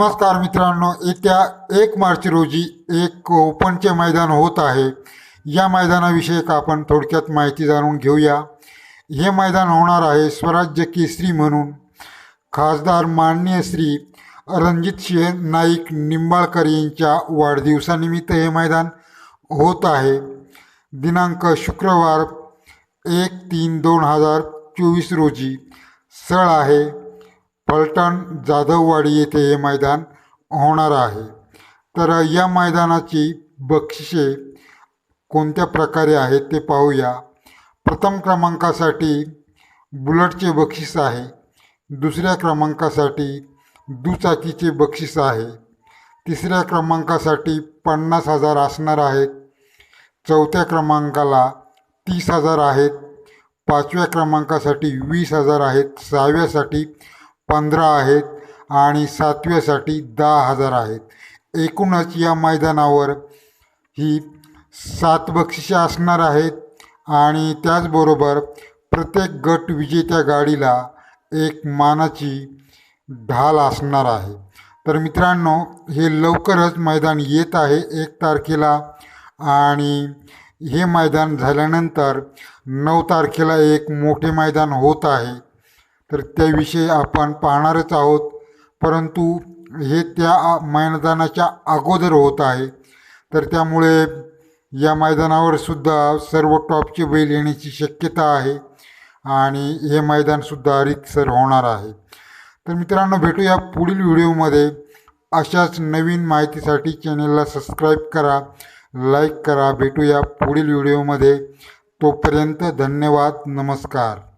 नमस्कार मित्रांनो येत्या एक मार्च रोजी एक ओपनचे मैदान होत आहे. या मैदानाविषयी आपण थोडक्यात माहिती जाणून घेऊया. हे मैदान होणार आहे स्वराज्य केसरी म्हणून. खासदार माननीय श्री रणजित सिंह नाईक निंबाळकर यांच्या वाढदिवसानिमित्त हे मैदान होत आहे. दिनांक शुक्रवार एक तीन दोन हजार चोवीस रोजी स्थळ आहे. फलटण जाधववाडी येथे हे मैदान होणार आहे. तर या मैदानाची बक्षिसे कोणत्या प्रकारे आहेत ते पाहूया. प्रथम क्रमांकासाठी बुलटचे बक्षीस आहे. दुसऱ्या क्रमांकासाठी दुचाकीचे बक्षीस आहे. तिसऱ्या क्रमांकासाठी पन्नास हजार असणार आहेत. चौथ्या क्रमांकाला तीस हजार आहेत. पाचव्या क्रमांकासाठी वीस हजार आहेत. सहाव्यासाठी पंधरा आहेत आणि सातव्यासाठी दहा हजार आहेत. एकूणच या मैदानावर ही सात बक्षिसे असणार आहेत आणि त्याचबरोबर प्रत्येक गट विजेत्या गाडीला एक मानाची ढाल असणार आहे. तर मित्रांनो हे लवकरच मैदान येत आहे एक तारखेला आणि हे मैदान झाल्यानंतर नऊ तारखेला एक मोठे मैदान होत आहे. तर त्याविषयी आपण पाहणारच आहोत. परंतु हे त्या मैदानाच्या अगोदर होत आहे. तर त्यामुळे या मैदानावर सुद्धा सर्व टॉपचे बैल येण्याची शक्यता आहे आणि हे मैदानसुद्धा रितसर होणार आहे. तर मित्रांनो भेटूया पुढील व्हिडिओमध्ये. अशाच नवीन माहितीसाठी चॅनलला सबस्क्राईब करा लाईक करा. भेटूया पुढील व्हिडिओमध्ये. तोपर्यंत धन्यवाद नमस्कार.